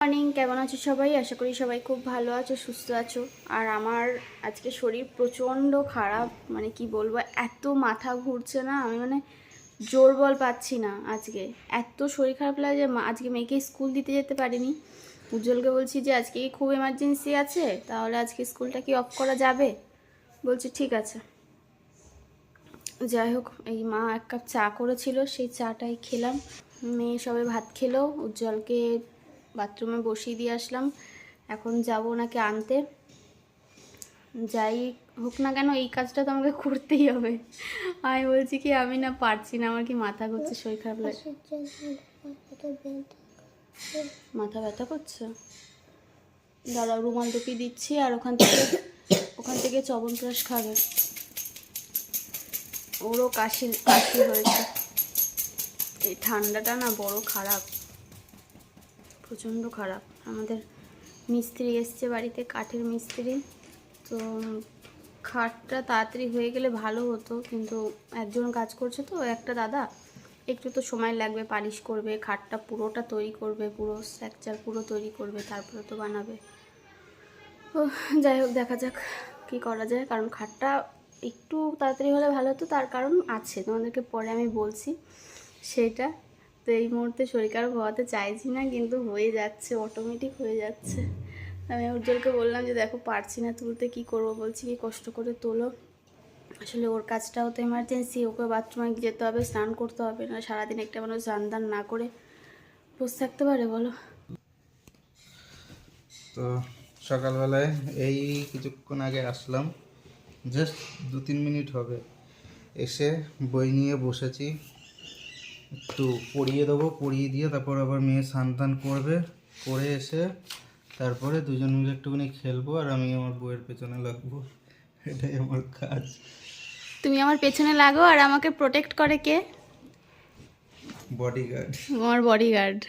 Morning কেমন আছো সবাই? আশা করি সবাই খুব ভালো আছো, সুস্থ আছো। আর আমার আজকে শরীর প্রচণ্ড খারাপ মানে কি বলব, এত মাথা ঘুরছে না, আমি মানে জোর বল পাচ্ছি না আজকে। এত শরীর খারাপ লাগে যে আজকে মেয়েকে স্কুল দিতে যেতে পারিনি। উজ্জ্বলকে বলছি যে, আজকে কি খুব এমার্জেন্সি আছে? তাহলে আজকে স্কুলটা কি অফ করা যাবে? বলছি, ঠিক আছে। যাই হোক, এই মা এক কাপ চা করেছিল, সেই চাটাই খেলাম। মেয়ে সবে ভাত খেলো, উজ্জ্বলকে বাথরুমে বসিয়ে দিয়ে আসলাম। এখন যাব ওনাকে আনতে। যাই হোক না কেন, এই কাজটা তো আমাকে করতেই হবে। আমি বলছি কি, আমি না পারছি না, আমার কি মাথা ঘুরছে শরীর খারাপ লাগে। মাথা ব্যথা করছে? দাদা রুমাল টুপি দিচ্ছি আর ওখান থেকে ওখান থেকে চবনপ্রাশ খাবে। ওরও কাশি কাশি হয়েছে। এই ঠান্ডাটা না বড় খারাপ। প্রচণ্ড খারাপ। আমাদের মিস্ত্রি এসছে বাড়িতে, কাঠের মিস্ত্রি। তো খাটটা তাড়াতাড়ি হয়ে গেলে ভালো হতো, কিন্তু একজন কাজ করছে তো, একটা দাদা। একটু তো সময় লাগবে, পালিশ করবে, খাটটা পুরোটা তৈরি করবে, পুরো স্ট্রাকচার পুরো তৈরি করবে, তারপরে তো বানাবে। ও যাই হোক, দেখা যাক কী করা যায়, কারণ খাটটা একটু তাড়াতাড়ি হলে ভালো হতো, তার কারণ আছে। তোমাদেরকে পরে আমি বলছি, সেইটা। তো এই মুহূর্তে শরীর খারাপ হওয়াতে চাইছি না, কিন্তু হয়ে যাচ্ছে অটোমেটিক হয়ে যাচ্ছে। আমি উজ্জ্বলকে বললাম যে, দেখো, পারছি না তুলতে, কি করব? বলছি, কি কষ্ট করে তোলো। আসলে ওর কাজটাও তো এমার্জেন্সি ওকে বাথরুমে যেতে হবে, স্নান করতে হবে, না সারাদিন একটা মানুষ স্নান দান না করে বসে থাকতে পারে, বলো? তো সকালবেলায় এই কিছুক্ষণ আগে আসলাম। জাস্ট দু তিন মিনিট হবে। এসে বই নিয়ে বসেছি। একটু পড়িয়ে দেবো পড়িয়ে দিয়ে তারপর আবার মেয়ে স্নান টান করবে করে এসে তারপরে দুজন মিলে একটুখানি খেলব আর আমি আমার বইয়ের পেছনে লাগবো। এটাই আমার কাজ। তুমি আমার পেছনে লাগো আর আমাকে প্রোটেক্ট করে কে? বডিগার্ড আমার বডিগার্ড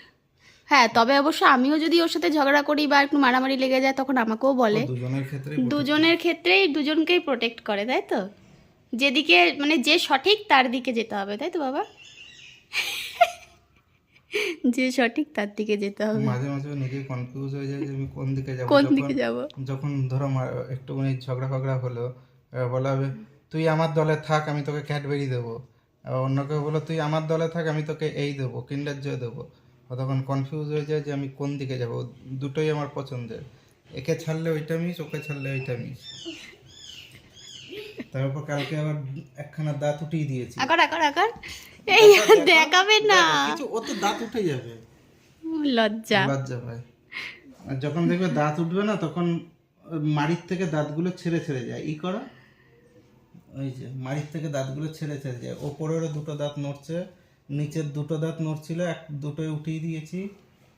হ্যাঁ তবে অবশ্য আমিও যদি ওর সাথে ঝগড়া করি বা একটু মারামারি লেগে যায় তখন আমাকেও বলে। দুজনের ক্ষেত্রে দুজনের ক্ষেত্রেই দুজনকেই প্রোটেক্ট করে তাই তো? যেদিকে মানে যে সঠিক তার দিকে যেতে হবে তাই তো বাবা? যে সঠিক তার দিকে যেতে হবে। মাঝে মাঝে নিজে কনফিউজ হয়ে যায় যে আমি কোন দিকে যাব কোন দিকে যাব? যখন ধরো একটুখানি ঝগড়া ফগড়া হলো বলা হবে তুই আমার দলে থাক আমি তোকে ক্যাডবেরি দেবো। অন্য কেউ বলো তুই আমার দলে থাক আমি তোকে এই দেবো কিন্ডার জয় দেবো। তখন কনফিউজ হয়ে যায় যে আমি কোন দিকে যাব দুটোই আমার পছন্দের। একে ছাড়লে ওইটা মিস ওকে ছাড়লে ওইটা মিস তারপর কালকে আবার একখানা দাঁত উঠিয়ে দিয়েছি। আকার আকার আকার এই দেখাবে না। কিছু ও তো দাঁত উঠে যাবে। লজ্জা। লজ্জা পায় আর যখন দেখবে দাঁত উঠবে না তখন মাড়ির থেকে দাঁতগুলো ছেড়ে ছেড়ে যায়। ই করো। ওই যে মাড়ির থেকে দাঁতগুলো ছেড়ে ছেড়ে যায়। ওপরেরও দুটো দাঁত নড়ছে নিচের দুটো দাঁত নড়ছিল এক দুটোই উঠিয়ে দিয়েছি।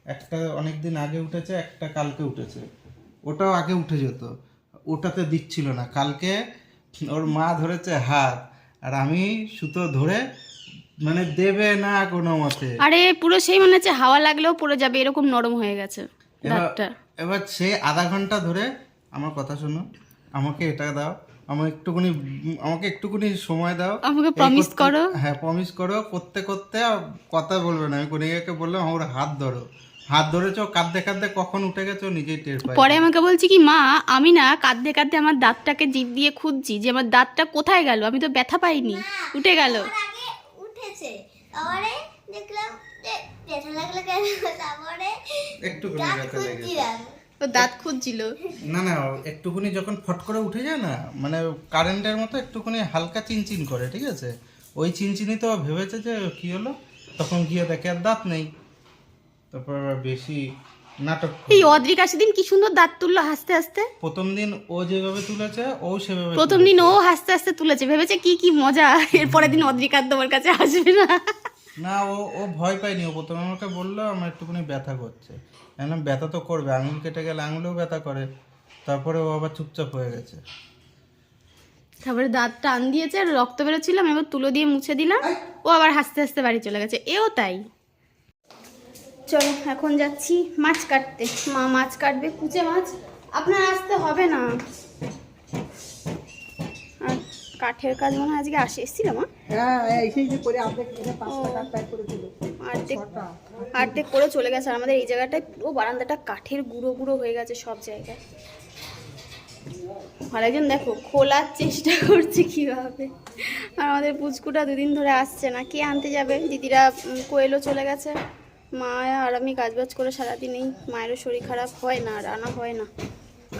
একটা অনেক দিন আগে উঠেছে একটা কালকে উঠেছে। ওটাও আগে উঠে যেত। ওটাতে দিচ্ছিল না। কালকে ওর মা ধরেছে হাত আর আমি সুতো ধরে মানে দেবে না কোনো মতে। আরে পুরো সেই মনে হচ্ছে হাওয়া লাগলেও পড়ে যাবে এরকম নরম হয়ে গেছে এবার দাঁতটা। এবার সে আধা ঘণ্টা ধরে আমার কথা শোনো আমাকে এটা দাও আমার একটুখানি আমাকে একটুখানি সময় দাও। আমাকে প্রমিস করো। হ্যাঁ প্রমিস করো করতে করতে কথা বলবে না। আমি কনিকাকে বললাম আমার হাত ধরো। হাত ধরেছো কাঁদতে কাঁদতে কখন উঠে গেছো নিজেই টের পাই পরে আমাকে বলছি কি মা আমি না কাঁদতে কাঁদতে আমার দাঁতটাকে জিভ দিয়ে খুঁজছি যে আমার দাঁতটা কোথায় গেল? আমি তো ব্যথা পাইনি। উঠে গেল। উঠেছে। তারপরে দেখলাম ব্যথা লাগল কেন? তারপরে একটুখানি দাঁত খুঁজছিলাম। ও দাঁত খুঁজছিল। না না একটুখানি যখন ফট করে উঠে যায় না মানে কারেন্টের মতো একটুখানি হালকা চিনচিন করে ঠিক আছে? ওই চিনচিনি তো ভেবেছে যে কি হলো? তখন গিয়ে দেখে আর দাঁত নেই। তারপর আবার বেশি নাটক। এই অদ্রিকা সেদিন কি সুন্দর দাঁত তুললো হাসতে হাসতে? প্রথম দিন ও যেভাবে তুলেছে ও সেভাবে প্রথম দিন ও হাসতে হাসতে তুলেছে। ভেবেছে কি কি মজা এরপরের দিন অদ্রিকা আর তোমার কাছে আসবে না। না ও ও ভয় পায়নি। ও প্রথমে আমাকে বলল আমার একটুখানি ব্যথা করছে। এখন ব্যথা তো করবে আঙুল কেটে গেলে আঙুলেও ব্যথা করে। তারপরে ও আবার চুপচাপ হয়ে গেছে। তারপরে দাঁত টান দিয়েছে আর রক্ত বেরোচ্ছিল আমি এবার তুলো দিয়ে মুছে দিলাম। ও আবার হাসতে হাসতে বাড়ি চলে গেছে। এও তাই। চলো এখন যাচ্ছি মাছ কাটতে। মা মাছ কাটবে কুচে মাছ। আপনার আসতে হবে না। আর কাঠের কাজ মনে আজকে আসে এসেছিল মা? হ্যাঁ আর্ধেক করে চলে গেছে আর আমাদের এই জায়গাটায় পুরো বারান্দাটা কাঠের গুঁড়ো গুঁড়ো হয়ে গেছে সব জায়গায়। আর একজন দেখো খোলার চেষ্টা করছে কীভাবে। আর আমাদের পুচকুটা দুদিন ধরে আসছে না কে আনতে যাবে? দিদিরা কোয়েলও চলে গেছে। মা আর আমি কাজবাজ করে সারাদিনেই মায়েরও শরীর খারাপ হয় না আর আনা হয় না।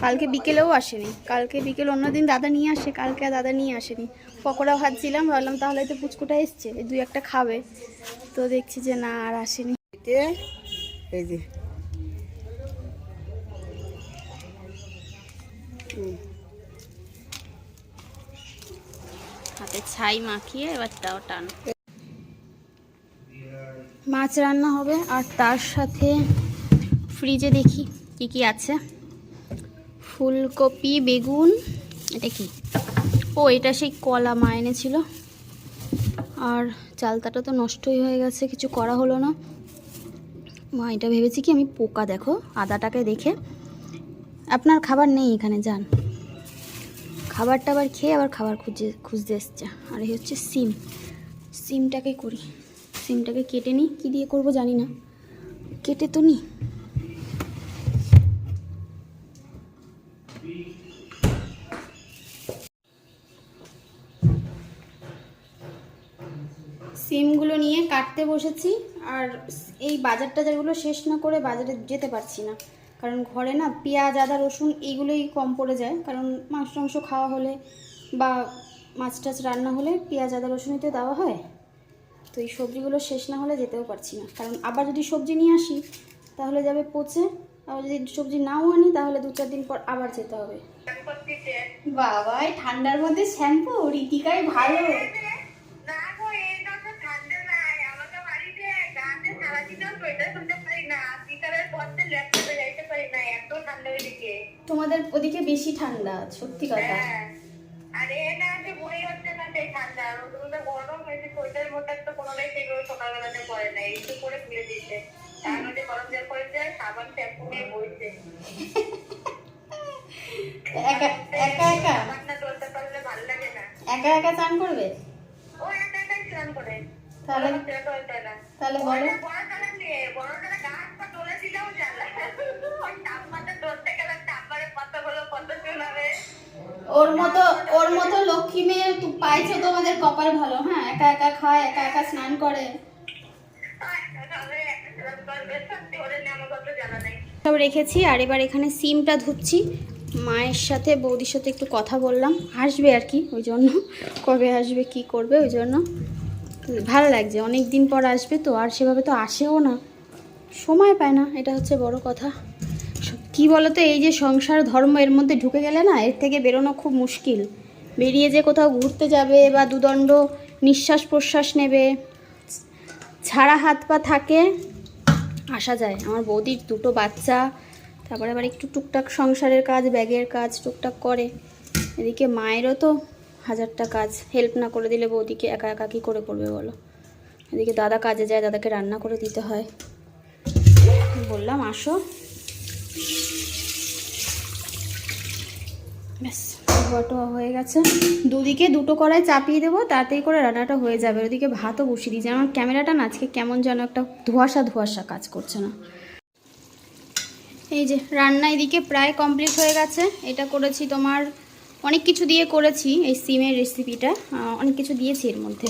কালকে বিকেলেও আসেনি। কালকে বিকেল অন্যদিন দাদা নিয়ে আসে কালকে দাদা নিয়ে আসেনি। পকোড়া ভাজছিলাম ভাবলাম তাহলে তো পুচকুটা এসছে এই দুই একটা খাবে। তো দেখছি যে না আর আসেনি। এই যে। হাতে ছাই মাখিয়ে এবার তাও টান। মাছ রান্না হবে আর তার সাথে ফ্রিজে দেখি কি কি আছে। ফুলকপি, বেগুন, এটা কি? ও, এটা সেই কলা মা এনেছিল। আর চালতাটা তো নষ্টই হয়ে গেছে, কিছু করা হলো না। মা, এটা ভেবেছি কি আমি পোকা দেখো, আদাটাকে দেখে। আপনার খাবার নেই এখানে, যান। খাবার টাবার খেয়ে আবার খাবার খুঁজে খুঁজতে এসছে। আর এই হচ্ছে সিম। সিমটাকে করি। সিমটাকে কেটে নিই কী দিয়ে করব জানি না। কেটে তো নিই সিমগুলো নিয়ে কাটতে বসেছি, আর এই বাজার টাজারগুলো শেষ না করে বাজারে যেতে পারছি না। কারণ ঘরে না পেঁয়াজ, আদা, রসুন এইগুলোই কম পড়ে যায়। কারণ মাংস টাংস খাওয়া হলে বা মাছ টাছ রান্না হলে পেঁয়াজ, আদা, রসুনই তো দেওয়া হয়। তো এই সবজিগুলো শেষ না হলে যেতেও পারছি না। কারণ আবার যদি সবজি নিয়ে আসি তাহলে যাবে পচে আবার যদি সবজি নাও আনি তাহলে দু চার দিন পর আবার যেতে হবে। বাবা ঠান্ডার মধ্যে শ্যাম্পু? রীতিকাই ভালো। তোমাদের ওদিকে বেশি ঠান্ডা সত্যি কথা। হ্যাঁ। আর না যে বই হচ্ছে না সেই ঠান্ডা গরম সোয়েটার মোটার তো কোনোটাই সেগুলো সকালবেলাতে পরে না একটু করে খুলে দিয়েছে। তার মধ্যে গরম জল করেছে সাবান শ্যাম্পু নিয়ে বইছে। একা একা একা? ভালো লাগে না। একা একা চান করবে? ও একা একাই স্নান করে। তাহলে তাহলে বলো। তাপমাত্রা ধরতে গেলে তাপমাত্রা পাতাগুলো কত চলাবে ওর মতো ওর মতো লক্ষ্মী মেয়ে পাইছো তোমাদের কপাল ভালো হ্যাঁ? একা একা খায়, একা একা স্নান করে। সব রেখেছি, আর এবার এখানে সিমটা ধুচ্ছি। মায়ের সাথে, বৌদির সাথে একটু কথা বললাম। আসবে আর কি, ওই জন্য। কবে আসবে, কি করবে, ওই জন্য। ভালো লাগছে অনেক দিন পর আসবে তো, আর সেভাবে তো আসেও না। সময় পায় না, এটা হচ্ছে বড় কথা। কি বলতো, এই যে সংসার ধর্ম এর মধ্যে ঢুকে গেলে না, এর থেকে বেরোনো খুব মুশকিল। বেরিয়ে যে কোথাও ঘুরতে যাবে বা দুদণ্ড নিঃশ্বাস প্রশ্বাস নেবে, ছাড়া হাত পা থাকে, আসা যায়। আমার বৌদির দুটো বাচ্চা, তারপরে আবার একটু টুকটাক সংসারের কাজ, ব্যাগের কাজ টুকটাক করে। এদিকে মায়েরও তো হাজারটা কাজ হেল্প না করে দিলে বৌদিকে একা একা কী করে করবে বলো? এদিকে দাদা কাজে যায়, দাদাকে রান্না করে দিতে হয়। বললাম, আসো। ব্যাস হয়ে গেছে। দুদিকে দুটো কড়াই চাপিয়ে দেবো তাড়াতাড়ি করে রান্নাটা হয়ে যাবে। ওদিকে ভাতও বসিয়ে দিয়েছি। আমার ক্যামেরাটা না, আজকে কেমন যেন একটা ধোয়াশা ধোয়াশা কাজ করছে না। এই যে, রান্না এদিকে প্রায় কমপ্লিট হয়ে গেছে। এটা করেছি তোমার, অনেক কিছু দিয়ে করেছি এই সিমের রেসিপিটা অনেক কিছু দিয়েছি এর মধ্যে।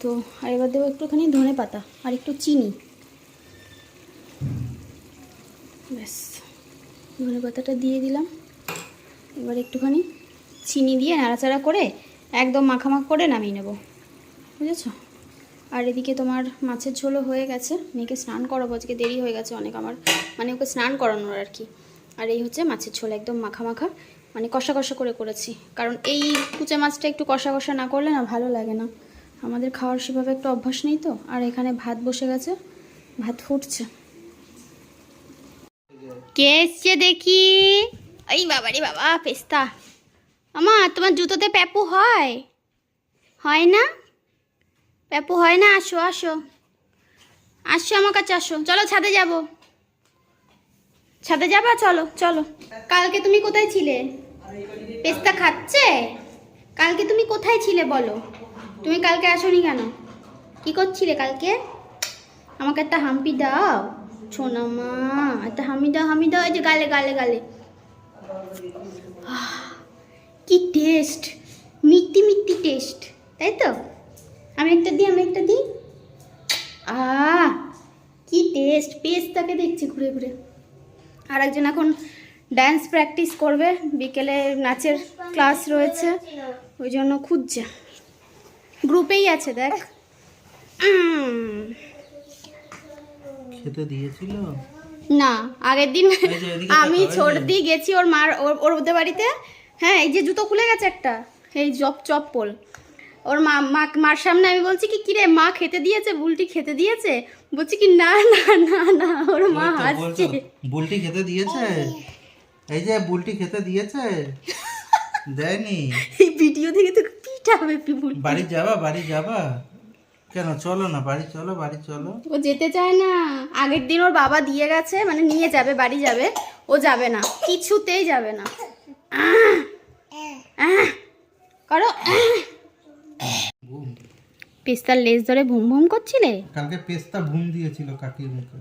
তো, আর এবার দেবো একটুখানি ধনে পাতা আর একটু চিনি। ব্যাস। ধনে পাতাটা দিয়ে দিলাম। এবার একটুখানি চিনি দিয়ে নাড়াচাড়া করে একদম মাখামাখ করে নামিয়ে নেব। বুঝেছ? আর এদিকে তোমার মাছের ঝোলও হয়ে গেছে। মেয়েকে স্নান করাবো, আজকে দেরি হয়ে গেছে অনেক আমার। মানে ওকে স্নান করানোর আর কি। আর এই হচ্ছে মাছের ঝোল, একদম মাখা মাখা মানে কষা কষা করে করেছি। কারণ এই কুচা মাছটা একটু কষা কষা না করলে না ভালো লাগে না। আমাদের খাওয়ার সেভাবে একটু অভ্যাস নেই তো। আর এখানে ভাত বসে গেছে। ভাত ফুটছে। কে এসছে দেখি। এই বাবা রে বাবা পেস্তা। আমা তোমার জুতোতে প্যাপু হয়? হয় না? প্যাপু হয় না? আসো আসো। আসো আমার কাছে আসো। চলো ছাদে যাব। ছাদে যাবা? চলো চলো। কালকে তুমি কোথায় ছিলে? পেস্তা খাচ্ছে? কালকে তুমি কোথায় ছিলে বলো? তুমি কালকে আসোনি কেন? কি করছিলে কালকে? আমাকে একটা হাম্পি দাও। সোনা মা একটা হামি দাও হামি দাও, এই যে গালে গালে গালে। কি টেস্ট মিট্টি মিট্টি টেস্ট তাই তো? আমি একটা দিই, আমি একটা দিই। আহ, কি টেস্ট পেস্টটাকে দেখছি ঘুরে ঘুরে। আর একজন এখন ড্যান্স প্র্যাকটিস করবে, বিকেলে নাচের ক্লাস রয়েছে, ওই জন্য খুঁজছে। গ্রুপেই আছে, দেখ। খেতে দিয়েছিল। না আগের দিন আমি ছোট দিয়ে গেছি ওর মার ওর ওদের বাড়িতে। হ্যাঁ এই যে জুতো খুলে গেছে একটা এই জপ চপ্পল ওর মা মা মার সামনে আমি বলছি কি কিরে মা খেতে দিয়েছে? বুলটি খেতে দিয়েছে? বলছি কি না না না না ওর মা হাসছে বুলটি খেতে দিয়েছে? এই যে বুলটি খেতে দিয়েছে? দেয়নি? এই ভিডিও দেখে তো পিটাবে পিবুল। বাড়ি যাবা বাড়ি যাবা। কেন? চলো না বাড়ি চলো বাড়ি চলো। ও যেতে চায় না। আগের দিন ওর বাবা দিয়ে গেছে মানে নিয়ে যাবে বাড়ি যাবে। ও যাবে না কিছুতেই যাবে না! করো পেস্তার লেজ ধরে ভুম ভুম করছিলে? কালকে পেস্তা ঘুম দিয়েছিল কাকির মুখে।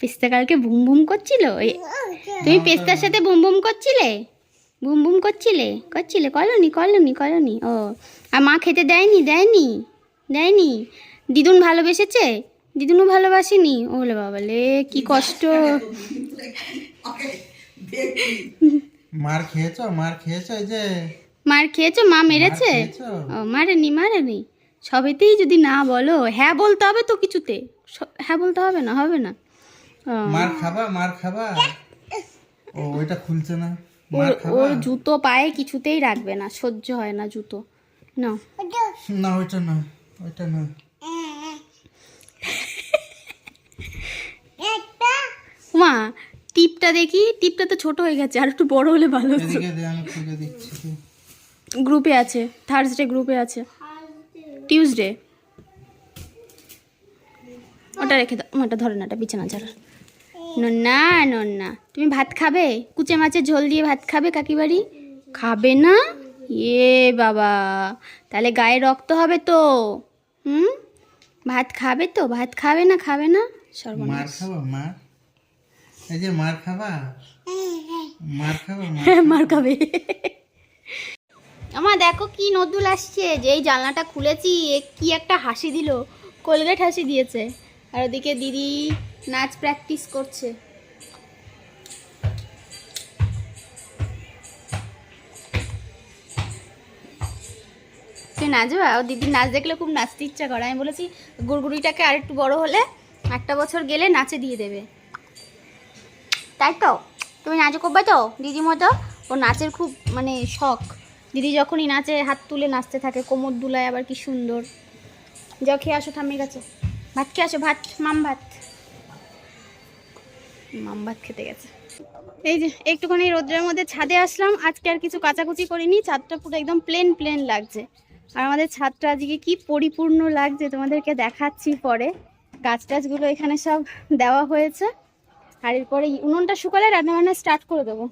পেস্তা কালকে ভুম ভুম করছিল? তুমি পেস্তার সাথে বুম বুম করছিলে? বুম বুম করছিলে? করছিলে? কলনি কলনি কলনি ও। আর মা খেতে দেয়নি? দেয়নি? দেয়নি? দিদুন ভালোবেসেছে? দিদুনও ভালোবাসেনি? ওলে বাবালে কি কষ্ট। মার খেয়েছো? মার খেয়েছো যে? মার খেয়েছো? মা মেরেছে? ও মারেনি মারেনি। সবেতেই যদি না বলো হ্যাঁ বলতে হবে তো কিছুতে। হ্যাঁ বলতে হবে না হবে না। মার খাবা মার খাবা? ও ওইটা খুলছে না। ওর ওর জুতো পায়ে কিছুতেই রাখবে না সহ্য হয় না জুতো। না। না ওইটা না ওইটা না। মা টিপটা দেখি টিপটা তো ছোট হয়ে গেছে আর একটু বড় হলে ভালো গ্রুপে আছে থার্সডে গ্রুপে আছে। টিউসডে ওটা রেখে দাও ওটা ধরে না ওটা বিছানা ছাড়া না না তুমি ভাত খাবে? কুচে মাছের ঝোল দিয়ে ভাত খাবে কাকিবাড়ি? খাবে না? এ বাবা তাহলে গায়ে রক্ত হবে তো। হুম? ভাত খাবে তো? ভাত খাবে না? খাবে না? মার খাবা মার? এই যে মার খাবা? মার খাবা মার মার খাবে। আমার দেখো কি নদুল আসছে। যে এই জানলাটা খুলেছি কি একটা হাসি দিল। কোলগেট হাসি দিয়েছে। আর ওদিকে দিদি নাচ প্র্যাকটিস করছে। নাচবা? ও দিদির নাচ দেখলে খুব নাচতে ইচ্ছা করে। আমি বলেছি, গুড়গুড়িটাকে আর একটু বড় হলে একটা বছর গেলে নাচে দিয়ে দেবে। তাই তো? তুমি নাচে করবে তো? দিদি মতো ও নাচের খুব মানে শখ। দিদি যখনই নাচে, হাত তুলে নাচতে থাকে, কোমর দুলায় আবার কি সুন্দর। যাও, খেয়ে আসো, ঠাম্মির কাছে। ভাত খেয়ে আসো, ভাত, মাম ভাত। মাম ভাত খেতে গেছে। এই যে, একটুখানি রোদ্রের মধ্যে ছাদে আসলাম, আজকে আর কিছু কাচাকুচি করিনি, ছাদটা পুরো একদম প্লেন প্লেন লাগছে। আর আমাদের ছাদটা আজকে কি পরিপূর্ণ লাগছে তোমাদেরকে দেখাচ্ছি পরে। গাছ টাছগুলো এখানে সব দেওয়া হয়েছে। আর এরপরে উনুনটা শুকালে রান্নাবান্না স্টার্ট করে দেবো।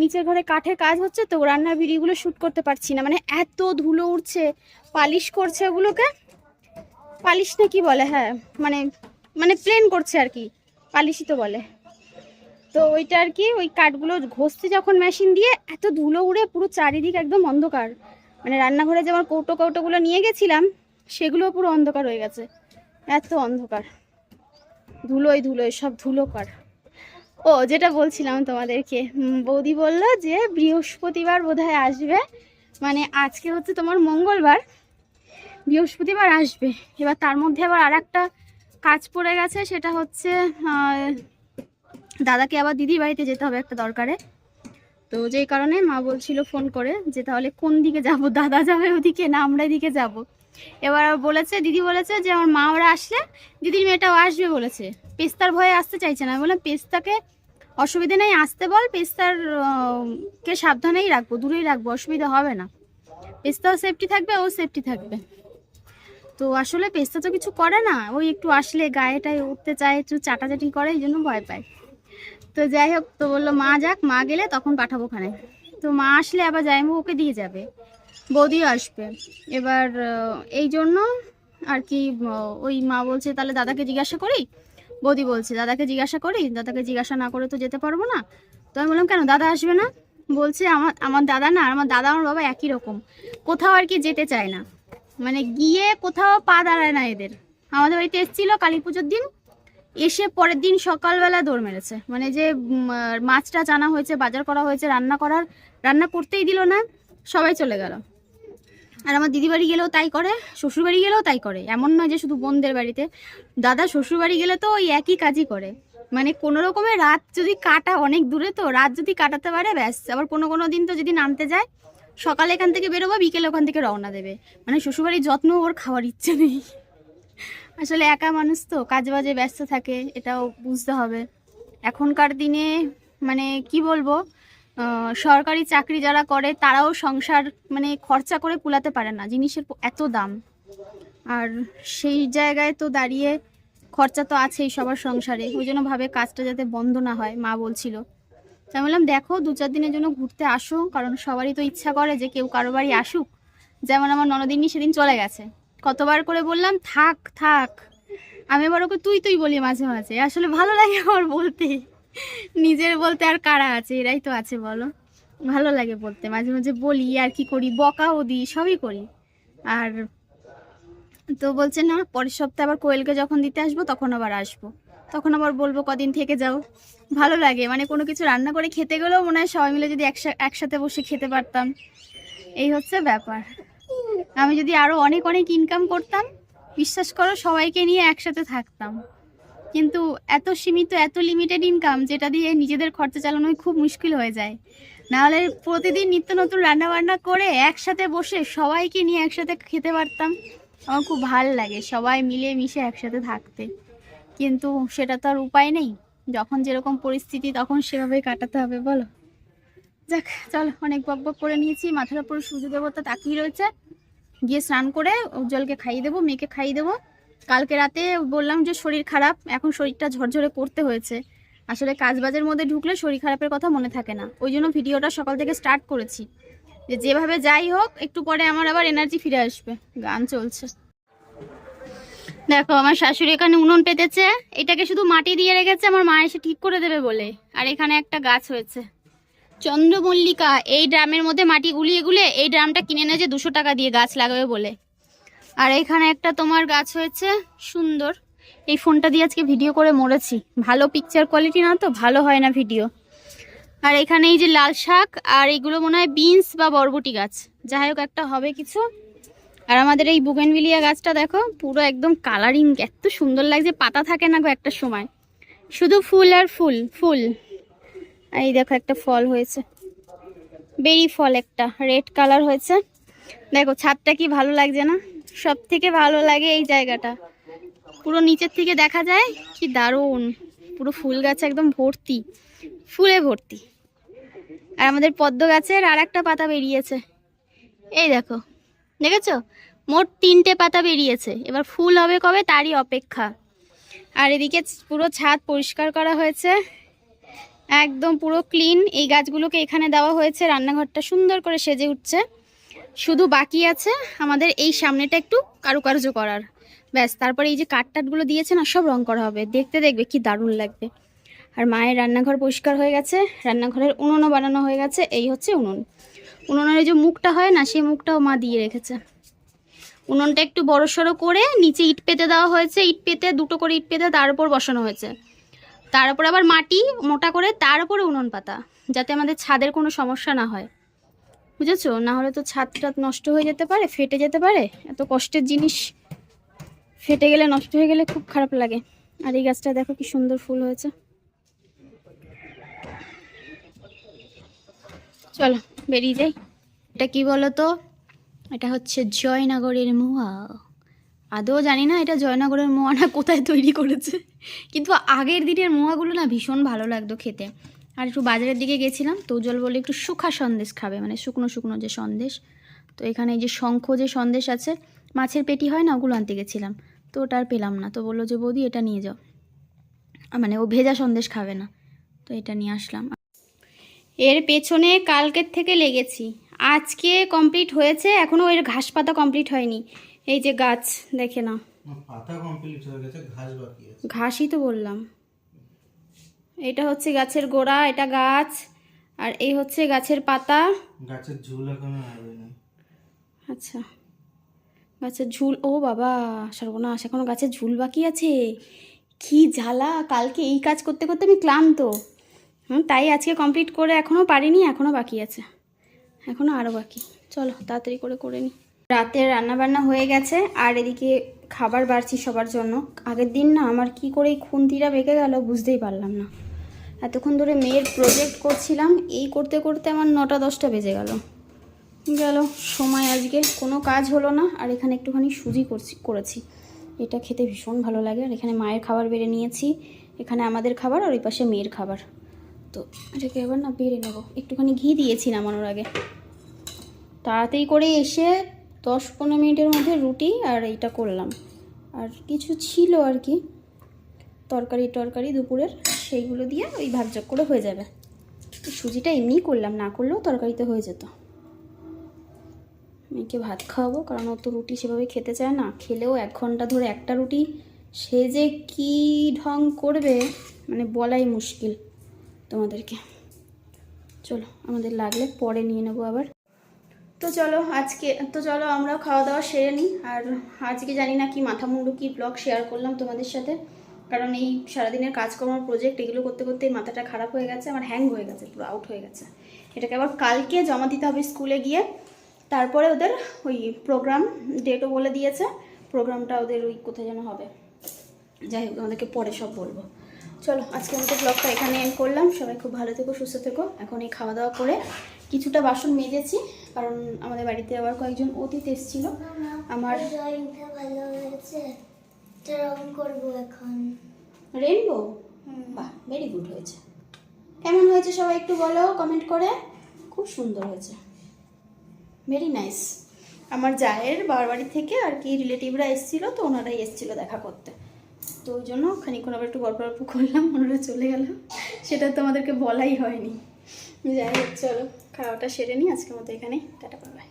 নিচের ঘরে কাঠের কাজ হচ্ছে, তো রান্নার ভিডিওগুলো শ্যুট করতে পারছি না। মানে এত ধুলো উঠছে, পালিশ করছে ওগুলোকে। পালিশ না কি বলে হ্যাঁ মানে মানে প্লেন করছে আর কি, পালিশই তো বলে। তো ওইটা আর কি, ওই কাঠগুলো ঘষছে যখন মেশিন দিয়ে, এত ধুলো উড়ে পুরো চারিদিক একদম অন্ধকার। মানে রান্নাঘরে যে আমার কৌটো কৌটোগুলো নিয়ে গেছিলাম, সেগুলো পুরো অন্ধকার হয়ে গেছে। এত অন্ধকার। ধুলোই ধুলোই সব ধুলোকার। ও, যেটা বলছিলাম তোমাদেরকে বৌদি বলল যে বৃহস্পতিবার বোধহয় আসবে। মানে আজকে হচ্ছে তোমার মঙ্গলবার, বৃহস্পতিবার আসবে। এবার তার মধ্যে আবার আর একটা কাজ পড়ে গেছে, সেটা হচ্ছে দাদাকে আবার দিদির বাড়িতে যেতে হবে একটা দরকারে। তো যেই কারণে মা বলছিল ফোন করে যে তাহলে কোন দিকে যাব? দাদা যাবে ওদিকে না আমরা এদিকে যাব? এবার বলেছে, দিদি বলেছে যে আমার মা ওরা আসলে দিদির মেয়েটাও আসবে বলেছে। পেস্তার ভয়ে আসতে চাইছে না। বললাম, পেস্তাকে অসুবিধে নেই, আসতে বল। পেস্তার, কে সাবধানেই রাখব, দূরেই রাখব, অসুবিধা হবে না। পেস্তাও সেফটি থাকবে, ও সেফটি থাকবে। তো আসলে পেস্তা তো কিছু করে না। ওই একটু আসলে গায়েটায় উঠতে চায়, একটু চাটাচাটি করে, এই জন্য ভয় পায়। তো যাই হোক, তো বলল, মা যাক, মা গেলে তখন পাঠাবো ওখানে। তো মা আসলে আবার যাইমু, ওকে দিয়ে যাবে। বৌদিও আসবে। এবার এই জন্য আর কি ওই মা বলছে, তাহলে দাদাকে জিজ্ঞাসা করি? বৌদি বলছে, দাদাকে জিজ্ঞাসা করি? দাদাকে জিজ্ঞাসা না করে তো যেতে পারব না? তো আমি বললাম, কেন, দাদা আসবে না? বলছে, আমার আমার দাদা না, আমার দাদা, আমার বাবা একই রকম। কোথাও আর কি যেতে চায় না। মানে গিয়ে কোথাও পা দাঁড়ায় না এদের। আমাদের বাড়িতে এসেছিল কালী পুজোর দিন এসে পরের দিন সকালবেলা দৌড় মেরেছে। মানে যে মাছটা জানা হয়েছে, বাজার করা হয়েছে, রান্না করার, রান্না করতেই দিল না, সবাই চলে গেল। আর আমার দিদি বাড়ি গেলেও তাই করে, শ্বশুর বাড়ি গেলেও তাই করে। এমন নয় যে শুধু বোনদের বাড়িতে। দাদা শ্বশুর বাড়ি গেলে তো ওই একই কাজই করে। মানে কোনো রকমে রাত যদি কাটা অনেক দূরে তো, রাত যদি কাটাতে পারে, ব্যাস। আবার কোনো কোনো দিন তো যদি নামতে যায়, সকালে এখান থেকে বেরোবো, বিকেলে ওখান থেকে রওনা দেবে। মানে শ্বশুরবাড়ির যত্ন ওর খাওয়ার ইচ্ছে নেই। আসলে একা মানুষ তো কাজ বাজে ব্যস্ত থাকে, এটাও বুঝতে হবে। এখনকার দিনে মানে কি বলব সরকারি চাকরি যারা করে, তারাও সংসার মানে খরচা করে কুলাতে পারে না, জিনিসের এত দাম। আর সেই জায়গায় তো দাঁড়িয়ে খরচা তো আছেই সবার সংসারে, ওই জন্য ভাবে কাজটা যাতে বন্ধ না হয়, মা বলছিল। তাই বললাম, দেখো, দু চার দিনের জন্য ঘুরতে আসো, কারণ সবারই তো ইচ্ছা করে যে কেউ কারও বাড়ি আসুক। যেমন আমার ননদিনী সেদিন চলে গেছে। কতবার করে বললাম, থাক থাক। আমি আবার ওকে তুই তুই বলি মাঝে মাঝে। আসলে ভালো লাগে আমার বলতে। নিজের বলতে আর কারা আছে? এরাই তো আছে, বলো। ভালো লাগে বলতে। মাঝে মাঝে বলি, আর কি করি? বকাও দিই, সবই করি। আর তো বলছে না, পরের সপ্তাহে আবার কোয়েলকে যখন দিতে আসব, তখন আবার আসব। তখন আবার বলব, কদিন থেকে যাও? ভালো লাগে। মানে কোনো কিছু রান্না করে খেতে গেলেও মনে হয় সবাই মিলে যদি একসা- একসাথে বসে খেতে পারতাম। এই হচ্ছে ব্যাপার। আমি যদি আরও অনেক অনেক ইনকাম করতাম, বিশ্বাস করো সবাইকে নিয়ে একসাথে থাকতাম। কিন্তু এত সীমিত, এত লিমিটেড ইনকাম যেটা দিয়ে নিজেদের খরচা চালানোই খুব মুশকিল হয়ে যায়। নাহলে প্রতিদিন নিত্য নতুন রান্না বান্না করে একসাথে বসে সবাইকে নিয়ে একসাথে খেতে পারতাম। আমার খুব ভালো লাগে সবাই মিলে মিশে একসাথে থাকতে। কিন্তু সেটা তো আর উপায় নেই। যখন যেরকম পরিস্থিতি, তখন সেভাবেই কাটাতে হবে, বলো? যাক, চল, অনেক বক বক করে নিয়েছি। মাথার উপর সূর্য দেবতা তাকিয়ে রয়েছে। গিয়ে স্নান করে উজ্জ্বলকে খাইয়ে দেবো, মেয়েকে খাইয়ে দেবো। কালকে রাতে বললাম যে শরীর খারাপ, এখন শরীরটা ঝরঝরে করতে হয়েছে। আসলে কাজবাজের মধ্যে ঢুকলে শরীর খারাপের কথা মনে থাকে না। ওই জন্য ভিডিওটা সকাল থেকে স্টার্ট করেছি। যে যেভাবে যাই হোক, একটু পরে আমার আবার এনার্জি ফিরে আসবে। গান চলছে। দেখো, আমার শাশুড়ি এখানে উনুন পেতেছে। এটাকে শুধু মাটি দিয়ে রেখেছে, আমার মা এসে ঠিক করে দেবে বলে। আর এখানে একটা গাছ হয়েছে। চন্দ্রমল্লিকা, এই ড্রামের মধ্যে মাটি গুলিয়ে গুলিয়ে এই ড্রামটা কিনে এনেছে দুশো টাকা দিয়ে গাছ লাগাবে বলে। আর এখানে একটা তোমার গাছ হয়েছে, সুন্দর। এই ফোনটা দিয়ে আজকে ভিডিও করে মরেছি। ভালো পিকচার কোয়ালিটি না তো, ভালো হয় না ভিডিও আর এখানে এই যে লাল শাক, আর এগুলো মনে হয় বিনস বা বরবটি গাছ। যাই হোক, একটা হবে কিছু। আর আমাদের এই বুগেনভিলিয়া গাছটা দেখো, পুরো একদম কালারিং এত সুন্দর লাগছে, পাতা থাকে না গো একটা সময়। শুধু ফুল আর ফুল ফুল। এই দেখো একটা ফল হয়েছে। বেরি ফল একটা, রেড কালার হয়েছে। দেখো, ছাদটা কি ভালো লাগছে না? সব থেকে ভালো লাগে এই জায়গাটা। পুরো নিচের থেকে দেখা যায় কি দারুণ। পুরো ফুল গাছ একদম ভর্তি, ফুলে ভর্তি। আর আমাদের পদ্ম গাছের আর একটা পাতা বেরিয়েছে। এই দেখো, দেখেছ? মোট তিনটে পাতা বেরিয়েছে। এবার ফুল হবে কবে? তারই অপেক্ষা। আর এদিকে পুরো ছাদ পরিষ্কার করা হয়েছে। একদম পুরো ক্লিন এই গাছগুলোকে এখানে দেওয়া হয়েছে। রান্নাঘরটা সুন্দর করে সেজে উঠছে। শুধু বাকি আছে আমাদের এই সামনেটা একটু কারুকার্য করার। ব্যাস, তারপরে এই যে কাঠ টাটগুলো দিয়েছে না সব রং করা হবে। দেখতে দেখবে, কি দারুণ লাগবে। আর মায়ের রান্নাঘর পরিষ্কার হয়ে গেছে, রান্নাঘরের উনুনও বানানো হয়ে গেছে, এই হচ্ছে উনুন। উনুনের যে মুখটা হয় না, সেই মুখটাও মা দিয়ে রেখেছে। উনুনটা একটু বড় সড়ো করে নিচে ইট পেতে দেওয়া হয়েছে। ইট পেতে, দুটো করে ইট পেতে তার উপর বসানো হয়েছে। তার উপর আবার মাটি মোটা করে তার উপরে উনুন পাতা, যাতে আমাদের ছাদের কোনো সমস্যা না হয়। বুঝেছ? না হলে তো ছাদটা নষ্ট হয়ে যেতে পারে, ফেটে যেতে পারে। এত কষ্টের জিনিস। ফেটে গেলে নষ্ট হয়ে গেলে খুব খারাপ লাগে। আর এই গাছটা দেখো কি সুন্দর ফুল হয়েছে। চলো, বেরিয়ে যাই। এটা কি বলো তো এটা হচ্ছে জয়নগরের মোয়া আদৌ জানি না এটা জয়নগরের মোয়া না কোথায় তৈরি করেছে। কিন্তু আগের দিনের মোয়াগুলো না ভীষণ ভালো লাগতো খেতে। আর একটু বাজারের দিকে গেছিলাম তো উজ্জ্বল বলে একটু শুকা সন্দেশ খাবে মানে শুকনো শুকনো যে সন্দেশ। তো এখানে এই যে শঙ্খ যে সন্দেশ আছে, মাছের পেটি হয় না, ওগুলো আনতে গেছিলাম। তো ওটা আর পেলাম না। তো বলল যে, বৌদি, এটা নিয়ে যাও। মানে ও ভেজা সন্দেশ খাবে না। তো এটা নিয়ে আসলাম। এর পেছনে কালকের থেকে লেগেছি। আজকে কমপ্লিট হয়েছে এখনও এর ঘাস পাতা কমপ্লিট হয়নি। এই যে গাছ দেখে আমার পাতা কমপ্লিট হয়ে গেছে ঘাস বাকি আছে। ঘাসই তো বললাম। এটা হচ্ছে গাছের গোড়া এটা গাছ আর এই হচ্ছে গাছের পাতা। গাছের ঝুল এখনও না আচ্ছা। গাছের ঝুল ও বাবা সর্বনাশ এখনও গাছের ঝুল বাকি আছে। কি জ্বালা কালকে এই কাজ করতে করতে আমি ক্লান্ত। হুম তাই আজকে কমপ্লিট করে এখনও পারিনি এখনও বাকি আছে। এখনও আরও বাকি। চলো তাড়াতাড়ি করে করে নিই রাতের রান্নাবান্না হয়ে গেছে, আর এদিকে খাবার বাড়ছি সবার জন্য। আগের দিন না আমার কি করে এই খুন্তিটা বেঁকে গেল বুঝতেই পারলাম না। এতক্ষণ ধরে মেয়ের প্রজেক্ট করছিলাম, এই করতে করতে আমার নটা দশটা বেজে গেল। গেল, সময় আজকে, কোনো কাজ হলো না, আর এখানে একটুখানি সুজি করছি, করেছি। এটা খেতে ভীষণ ভালো লাগে, আর এখানে মায়ের খাবার বেড়ে নিয়েছি। এখানে আমাদের খাবার আর ওই পাশে মেয়ের খাবার। তো এটাকে এবার না বেড়ে নেব। একটুখানি ঘি দিয়েছি নামানোর আগে। তাড়াতাড়ি করে এসে দশ পনেরো মিনিটের মধ্যে রুটি আর এইটা করলাম। আর কিছু ছিল আর কি, তরকারি টরকারি দুপুরের, সেইগুলো দিয়ে ওই ভাগযোগ করে হয়ে যাবে। সুজিটা এমনিই করলাম, না করলেও তরকারিতে হয়ে যেত। মেয়েকে ভাত খাওয়াবো, কারণ ও তো রুটি সেভাবে খেতে চায় না। খেলেও এক ঘণ্টা ধরে একটা রুটি, সে যে কী ঢং করবে মানে বলাই মুশকিল তোমাদেরকে। চলো, আমাদের লাগলে পরে নিয়ে নেব আবার। তো চলো, আজকে, তো চলো আমরাও খাওয়া দাওয়া সেরে নিই। আর আজকে জানি না কি মাথা মুন্ডু কি ব্লগ শেয়ার করলাম তোমাদের সাথে। কারণ এই সারাদিনের কাজকর্ম প্রজেক্ট এগুলো করতে করতে মাথাটা খারাপ হয়ে গেছে, আমার হ্যাং হয়ে গেছে, পুরো আউট হয়ে গেছে। এটাকে আবার কালকে জমা দিতে হবে স্কুলে গিয়ে। তারপরে ওদের ওই প্রোগ্রাম ডেটও বলে দিয়েছে প্রোগ্রামটা ওদের ওই কোথায় যেন হবে। যাই হোক আমাদেরকে পরে সব বলব। চলো, আজকের মতো ব্লগটা এখানে এন্ড করলাম। সবাই খুব ভালো থেকো, সুস্থ থেকো। এখন এই খাওয়া দাওয়া করে কিছুটা বাসন মেজেছি, কারণ আমাদের বাড়িতে আবার কয়েকজন অতিথি এসেছিল। আমার রেনবো বাহ ভেরি গুড হয়েছে। কেমন হয়েছে সবাই একটু বলো কমেন্ট করে। খুব সুন্দর হয়েছে। ভেরি নাইস আমার জায়ের বাবার বাড়ি থেকে আর কি রিলেটিভরা এসেছিল, তো ওনারাই এসেছিল দেখা করতে। তো ওই জন্য খানিক্ষণ আবার একটু গল্প গল্প করলাম, ওনারা চলে গেলাম সেটা তো আমাদেরকে বলাই হয়নি। যাই হোক চলো। খাওয়াটা সেরে নিই আজকের মতো এখানেই টাটা পাবাই